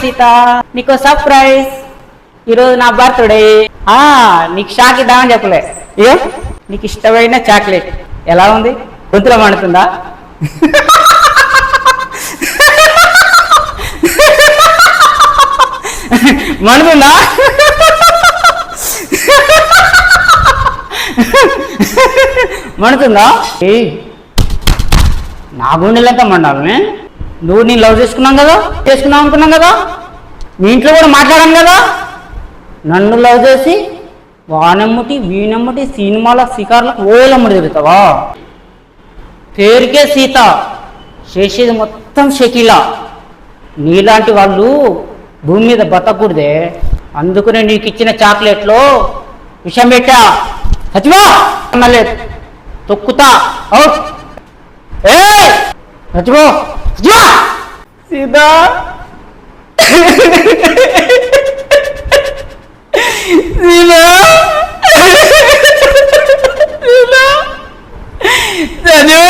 సీత. నీకు సర్ప్రైజ్ ఈరోజు నా బర్త్డే ఆ నీకు షాక్ ఇద్దామని చెప్పలే. ఇయో నీకు ఇష్టమైన చాక్లెట్ ఎలా ఉంది? గొంతులో మండుతుందా? మండుతుందా? మండుతుందా? ఏయ్ నా గుండెలంతా మండాలి నువ్వు నేను లవ్ చేసుకున్నాం కదా చేసుకున్నావు అనుకున్నాం కదా మీ ఇంట్లో కూడా మాట్లాడాను కదా నన్ను లవ్ చేసి వానమ్మటి వీనమ్మటి సినిమాల శిఖర్లకు ఓలమ్మడి తిరుగుతావా? పేరుకే సీత చేసేది మొత్తం షకీలా. నీలాంటి వాళ్ళు భూమి మీద బతకూడదే. అందుకునే నీకు ఇచ్చిన చాక్లెట్లో విషం పెట్టా. సచివా అన్నలేదు తొక్కుతా. అవుట్ ఏ సచివో సచివా సీతా సీతా సీతా సచివా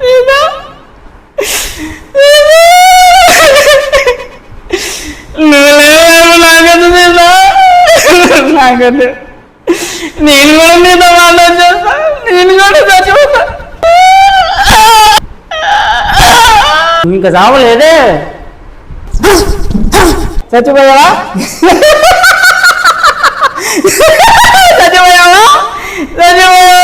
సీతా నువ్వు నాకదు నాకదు నేను కూడా మీతో మాట్లాడి చేస్తా నేను కూడా చచ్చిపోతా ఇంకా చావలేదే చచ్చిపోయావా? చచ్చిపోయావా? చచ్చిపోయావా?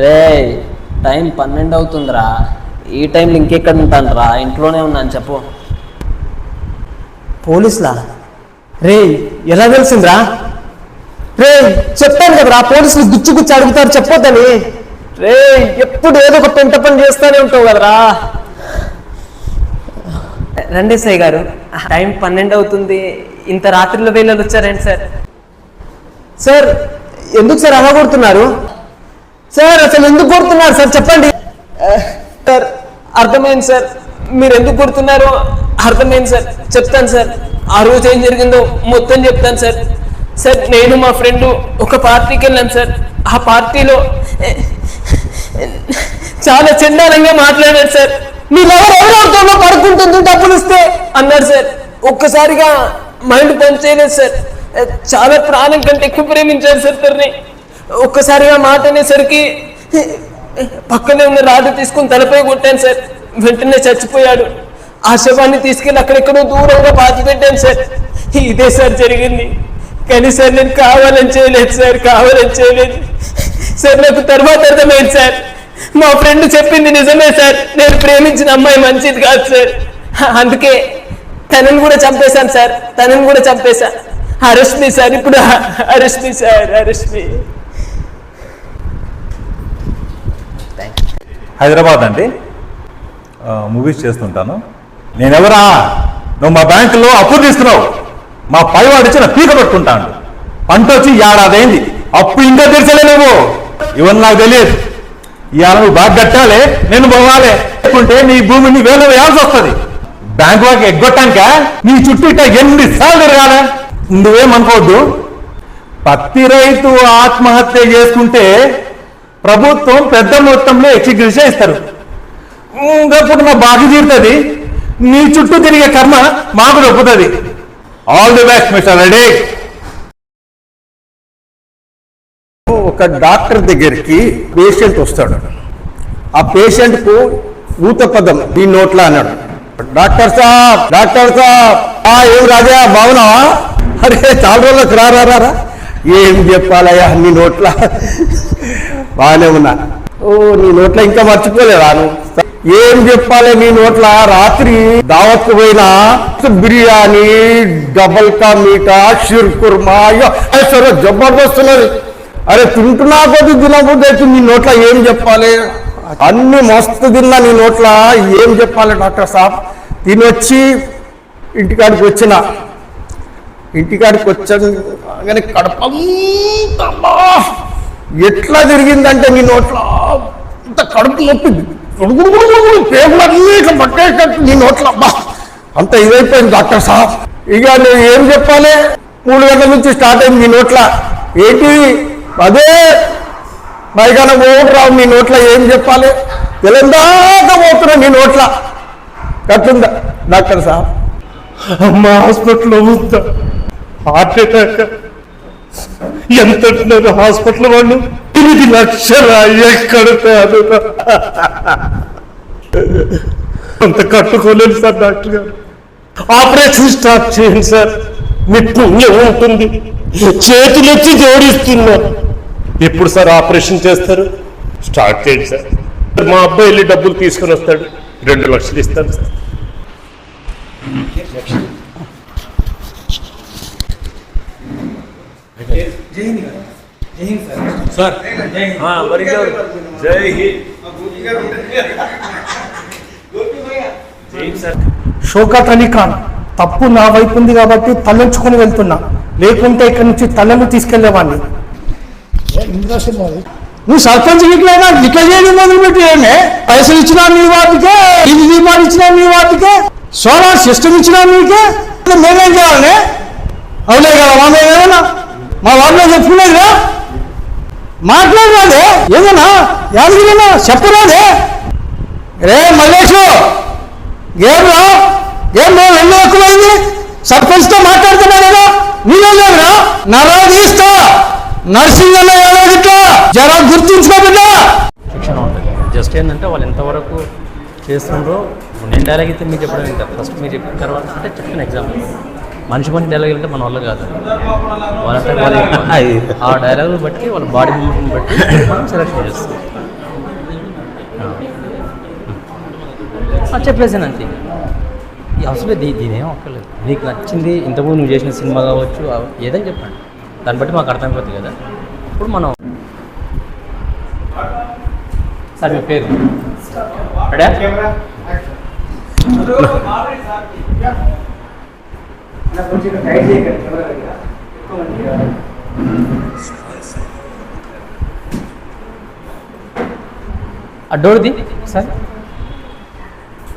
రే టైం పన్నెండు అవుతుందిరా. ఈ టైంలో ఇంకెక్కడ ఉంటాను రా ఇంట్లోనే ఉన్నాను చెప్పు. పోలీసులా? రే ఎలా తెలిసిందిరా? రే చెప్పాను కదరా పోలీసులు గుచ్చి గుచ్చి అడుగుతారు చెప్పొద్దని. రే ఎప్పుడు ఏదో ఒక పెంట పని చేస్తానే ఉంటావు కదరా. రండి సాయి గారు టైం పన్నెండు అవుతుంది. ఇంత రాత్రిలో వేళలు వచ్చారేంటి సార్? సార్ ఎందుకు సార్ అలా కొడుతున్నారు? సార్ అసలు ఎందుకు కొడుతున్నారు? సార్ చెప్పండి. సార్ అర్థమైంది సార్. మీరు ఎందుకు కొడుతున్నారో అర్థమైంది సార్. చెప్తాను సార్. ఆ రోజు ఏం జరిగిందో మొత్తం చెప్తాను సార్. సార్ నేను మా ఫ్రెండ్ ఒక పార్టీకి వెళ్ళాను సార్. ఆ పార్టీలో చాలా చండాలంగా మాట్లాడారు సార్. మీరు ఎవరెవరితో పడుకుంటుంది డబ్బులు ఇస్తే? అన్నారు సార్. ఒక్కసారిగా మైండ్ పని చేయలేదు సార్. చాలా ప్రాణం కంటే ఎక్కువ ప్రేమించారు సార్ తనని. ఒక్కసారిగా మాట అనేసరికి పక్కనే ఉన్న రాడు తీసుకుని తలపై కొట్టాను సార్. వెంటనే చచ్చిపోయాడు. ఆ శవాన్ని తీసుకెళ్ళి అక్కడెక్కడో దూరంగా పాతి పెట్టాను సార్. ఇదే సార్ జరిగింది. కానీ సార్ నేను కావాలని చేయలేదు సార్ కావాలని చేయలేదు. సార్ నాకు తర్వాత అర్థమైంది సార్. మా ఫ్రెండ్ చెప్పింది నిజమే సార్. నేను ప్రేమించిన అమ్మాయి మంచిది కాదు సార్. అందుకే తనని కూడా చంపేశాను సార్. తనని కూడా చంపేశా. అరెస్ట్ మీ సార్ ఇప్పుడు arrest me sir arrest me Hyderabad అండి. ఆ, మూవీస్ చేస్తుంటాను. నేనెవరా? నువ్వు మా బ్యాంకులో అప్పు తీసుకున్నావు మా పైవాడు ఇచ్చిన పీక పట్టుకుంటాను పంట వచ్చి ఏడాదైంది. అప్పు ఇంకా తీర్చలే నువ్వు. ఇవన్నీ నాకు తెలియదు. ఇవాళ నువ్వు బాగా కట్టాలి నేను పోవాలి. లేకుంటే నీ భూమిని వేల వేయాల్సి వస్తుంది. బ్యాంకు వాకి ఎగ్గొట్టాక నీ చుట్టూ ఇట్లా ఎన్ని సార్లు తిరగాలి? నువ్వేమనుకోవద్దు పత్తి రైతు ఆత్మహత్య చేసుకుంటే ప్రభుత్వం పెద్ద మొత్తంలో ఎక్సిక్యూషన్ ఇస్తారు. ఇంకా పుట్టిన బాగా తీరుతుంది. నీ చుట్టూ తిరిగే కర్మ మాకు దొప్పుతుంది all the best mister ready ఒక డాక్టర్ దగ్గరికి పేషెంట్ వస్తాడు. ఆ పేషెంట్కు ఊత పదం ఈ నోట్ల అన్నాడు. డాక్టర్ సాబ్ డాక్టర్ సాబ్. ఆ ఏం రాజా బాగున్నావా? అరే చాలా రోజులకు రారా రారా రా రా. ఏం చెప్పాలయ్యా నీ నోట్ల? బాగానే ఉన్నా. ఓ నీ నోట్ల ఇంకా మర్చిపోలేదా నువ్వు? ఏం చెప్పాలి నీ నోట్ల? రాత్రి దావత్కు పోయిన బిర్యానీ డబల్ కా మీటా షిర్ కుర్మా అయ్యో సరే జబర్దస్త్ ఉన్నది అరే తింటున్నా కొద్ది తినబుద్ధి అయితే నీ నోట్ల ఏం చెప్పాలి? అన్ని మస్తు తిన్నా నీ నోట్ల ఏం చెప్పాలి డాక్టర్ సాబ్? తినొచ్చి ఇంటికాడికి వచ్చిన. ఇంటికాడికి వచ్చాను కడప కడపంతా ఎట్లా తిరిగిందంటే నీ నోట్ల? ఇంత కడుపు నొప్పింది. గుడుగుడుగుడుగుడు పేగులన్నీ ఇట్లా పట్టేటట్టు నీ అబ్బా అంత ఇదైపోయింది డాక్టర్ సాబ్. ఇక నేను ఏం చెప్పాలి? మూడు గంటల నుంచి స్టార్ట్ అయింది మీ నోట్ల. ఏంటి? అదే మైకాన ఓటు రావు మీ నోట్ల ఏం చెప్పాలి? తెలంగాణ పోతున్నా మీ నోట్ల. కట్టుందా డాక్టర్ సాబ్? మా హాస్పిటల్లో ఉందా. Heart attack. ఎంత హాస్పిటల్ వాళ్ళు? ఎనిమిది లక్షల ఎక్కడ అంత కట్టుకోలేదు సార్ డాక్టర్ గారు. ఆపరేషన్ స్టార్ట్ చేయండి సార్. మీ పుణ్యం ఉంటుంది. చేతులు వచ్చి ఎప్పుడు సార్ ఆపరేషన్ చేస్తారు? స్టార్ట్ చేయండి సార్. మా అబ్బాయి వెళ్ళి డబ్బులు తీసుకొని వస్తాడు. రెండు లక్షలు ఇస్తాను సార్. షోకత్ అలీ ఖాన్ తప్పు నా వైపు ఉంది కాబట్టి తలంచుకొని వెళ్తున్నా. లేకుంటే ఇక్కడ నుంచి తలను తీసుకెళ్ళేవాడిని. నువ్వు సర్పంచ్ ఇట్లైనా ఇట్లా చేయడం మొదలు పెట్టేయమే పైసలు ఇచ్చినా మీ వాటికే ఇది దీపాలు ఇచ్చినా మీ వాటికే సోలార్ సిస్టమ్ ఇచ్చినా మీకే మేమేం చేయాలి అవులే కదా మా మా వాళ్ళు చెప్పుకునేదిరా మాట్లాడరాదే? ఏదన్నా? యాదగిరినా చెప్పరాదే? రే మల్లేషు ఏం రా ఏం ఎన్నో ఎక్కువైంది? సర్పంచ్తో మాట్లాడుతున్నా కదా నీళ్ళేరా నరా తీస్తా నర్సింగ్ అన్న ఏడాదిట్లా జర గుర్తుంచుకో బిడ్డ. శిక్షణ ఉంటుంది. జస్ట్ ఏంటంటే వాళ్ళు ఎంతవరకు చేస్తుండ్రో నేను డైలాగ్ అయితే మీరు చెప్పడం ఫస్ట్ మీరు చెప్పిన తర్వాత అంటే చెప్పిన ఎగ్జాంపుల్ మనిషి పని డైలాగ్ అంటే మన వల్ల కాదు. వాళ్ళ ఆ డైలాగ్ బట్టి వాళ్ళ బాడీ మూమెంట్ని బట్టి మనం సెలెక్షన్ చేస్తాం. చెప్పేసాను అంతే. ఈ అసలు దీ దీని ఏం అక్కర్లేదు. నీకు నచ్చింది ఇంతకుముందు నువ్వు చేసిన సినిమా కావచ్చు ఏదని చెప్పండి. దాన్ని బట్టి మాకు అర్థమైపోతుంది కదా. ఇప్పుడు మనం సార్ మీ పేరు? Ready డోర్ది sir.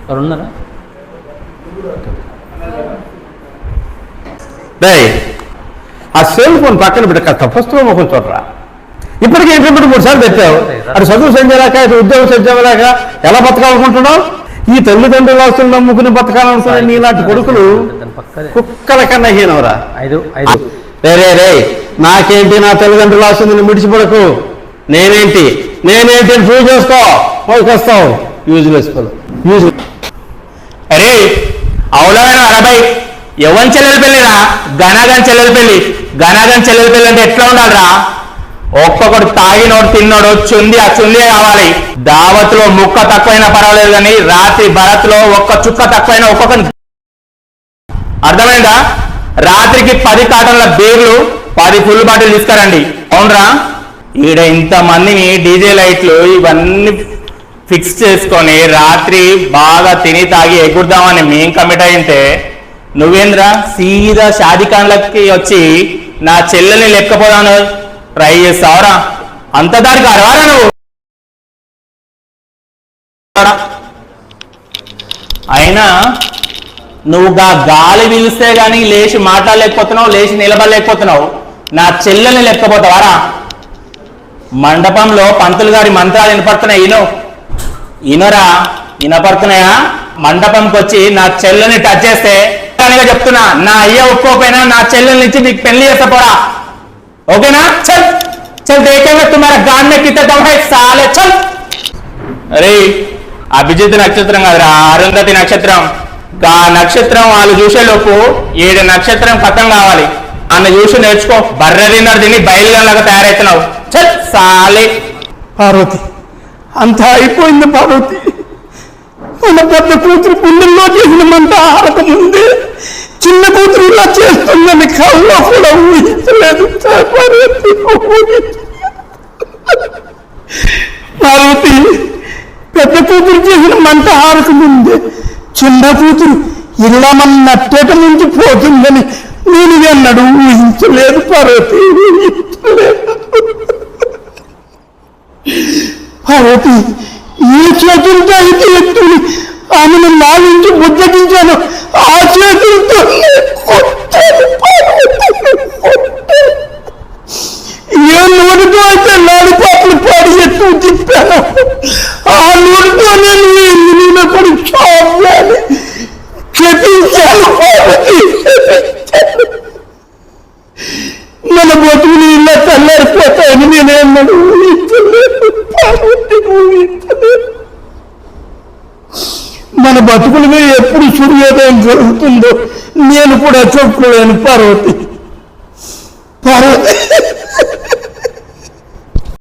ఎవరు ఉన్నారా? డేయ్ ఆ సెల్ ఫోన్ పక్కన పెట్టక తపస్సులో మొహం చూడరా. ఇప్పటికే ఇంటర్మీడియట్ మూడు సార్లు పెట్టావు. అది చదువు సంజయరాక ఇది ఉద్యోగం సంజయరాక ఎలా బతకాలనుకుంటున్నావు? ఈ తల్లిదండ్రులు ఆస్తులు నమ్ముకుని బతకాలనుకునే నీలాంటి కొడుకులు కుక్కల కన్నా హీనవరా? ఐదు ఐదు. రే రే నాకేంటి నా తల్లిదండ్రులు ఆస్తుంది ముడిచిపడకు? నేనేంటి? నేనేంటి? ప్రూవ్ చేసుకో. పోయికొస్తావు యూజ్లెస్ యూజ్ అరే అవులమైన అరబై? ఎవరి చెల్లెల పెళ్ళిరా గనాగన్ చెల్లెల పెళ్ళి. గనాగన్ చెల్లెల పెళ్ళి అంటే ఎట్లా ఉండాలిరా? ఒక్కొక్కడు తాగినోడు తిన్నోడు చుంది ఆ చుంది కావాలి. దావత్లో ముక్క తక్కువైనా పర్వాలేదు కానీ రాత్రి భరత్లో ఒక్క చుక్క తక్కువైనా ఒక్కొక్క అర్థమైందా? రాత్రికి పది కాటన్ల బీర్లు పది ఫుల్ బాటిల్ తీసుకురండి. అవునరా? ఈడ ఇంత మందిని డీజే లైట్లు ఇవన్నీ ఫిక్స్ చేసుకొని రాత్రి బాగా తిని తాగి ఎగురుదామని మేం కమిట్ అయింటే నువ్వేంద్రా సీదా షాదిఖాన్లకి వచ్చి నా చెల్లెల్ని లెక్కపోదాను ట్రై చేస్తావరా. అంత దానికి అరవారా నువ్వు? అయినా నువ్వు గా గాలి పిలిస్తే గాని లేచి మాట్లాడలేకపోతున్నావు లేచి నిలబడలేకపోతున్నావు. నా చెల్లెల్ని లెక్కపోతావారా మండపంలో పంతులు గారి మంత్రాలు వినపడుతున్నాయి ఇను. ఈనోరా వినపడుతున్నాయా? మండపంకి వచ్చి నా చెల్లెని టచ్ చేస్తే చెప్తున్నా నా అయ్య ఒప్పుకోకపోయినా నా చెల్లెల నుంచి నీకు పెళ్ళి చేస్తా పోరా ఓకేనా? చల్ చల్ దేకంగా తుమారా గాన్ మే చల్. అరే అభిజిత్ నక్షత్రం కాదురా అరుంధతి నక్షత్రం. ఆ నక్షత్రం వాళ్ళు చూసేలోపు ఏడు నక్షత్రం కథం కావాలి. అన్న చూసి నేర్చుకో. బర్రె తిన్నారు తిని బయలుదేరలాగా తయారవుతున్నావు చల్ సాలే. పార్వతి అంతా అయిపోయింది పార్వతి. మన పెద్ద కూతురు గుండెల్లో చేసిన మంట ఆరక ముందే చిన్న కూతురు ఇలా చేస్తుందని కళ్ళలో కూడా ఊహించలేదు. పార్వతి పార్వతి పెద్ద కూతురు చేసిన మంట ఆరక ముందే చిన్న కూతురు ఇలా నుంచి పోతుందని నేను అన్నాడు ఊహించలేదు పార్వతి ఊహించలేదు. పార్వతి ఏ చేతులతో అయితే ఎత్తుని ఆమెను నా నుంచి బుద్ధగించాను ఆ చేతులతో ఏ నూనెతో అయితే లాలిపాటలు పాడి ఎత్తు తిప్పాను ఆ నూనెతో నేను ఈ నూనె కూడా చూడాలి క్షపించాను పార్వతి క్షపించాను. మన బతుకులు ఇలా చల్లారిపోతాయని నేనేమన్నా మన బతుకుల ఎప్పుడు సూర్యోదయం జరుగుతుందో నేను కూడా చెప్పుకోలేను పార్వతి. పార్వతి.